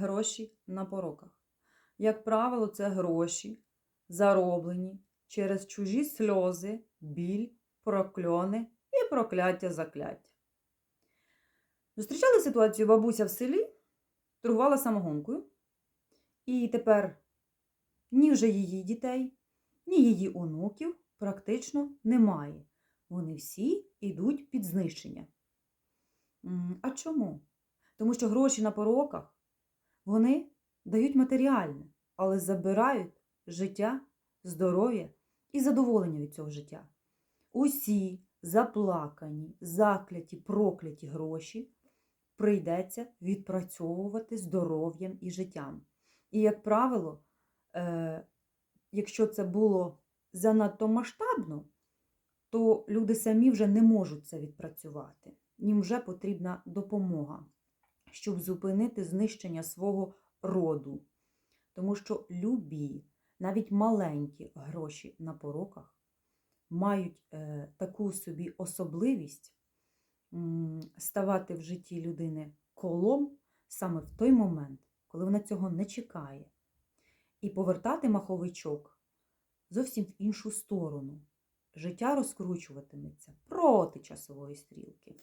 гроші на пороках? Як правило, це гроші, зароблені через чужі сльози, біль, прокльони і прокляття закляття. Зустрічали ситуацію бабуся в селі, торгувала самогонкою, і тепер ні вже її дітей, ні її онуків практично немає. Вони всі йдуть під знищення. А чому? Тому що гроші на пороках вони дають матеріальне, але забирають життя, здоров'я і задоволення від цього життя. Усі заплакані, закляті, прокляті гроші прийдеться відпрацьовувати здоров'ям і життям. І, як правило, е, якщо це було занадто масштабно, то люди самі вже не можуть це відпрацювати. Їм вже потрібна допомога, щоб зупинити знищення свого роду. Тому що любі, навіть маленькі гроші на пороках мають е, таку собі особливість ставати в житті людини колом саме в той момент, коли вона цього не чекає. І повертати маховичок зовсім в іншу сторону. Життя розкручуватиметься проти часової стрілки.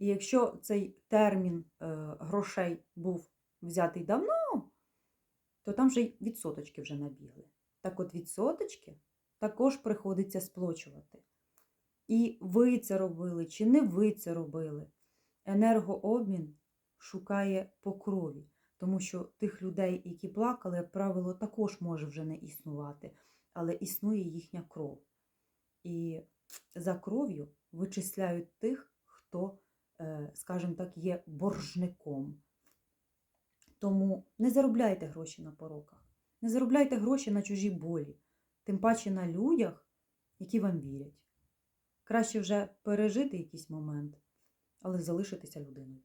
І якщо цей термін е, грошей був взятий давно, то там вже й відсоточки вже набігли. Так от відсоточки також приходиться сплочувати. І ви це робили, чи не ви це робили. Енергообмін шукає по крові, тому що тих людей, які плакали, як правило, також може вже не існувати, але існує їхня кров. І за кров'ю вичисляють тих, хто, скажімо так, є боржником. Тому не заробляйте гроші на пороках, не заробляйте гроші на чужі болі, тим паче на людях, які вам вірять. Краще вже пережити якийсь момент, але залишитися людиною.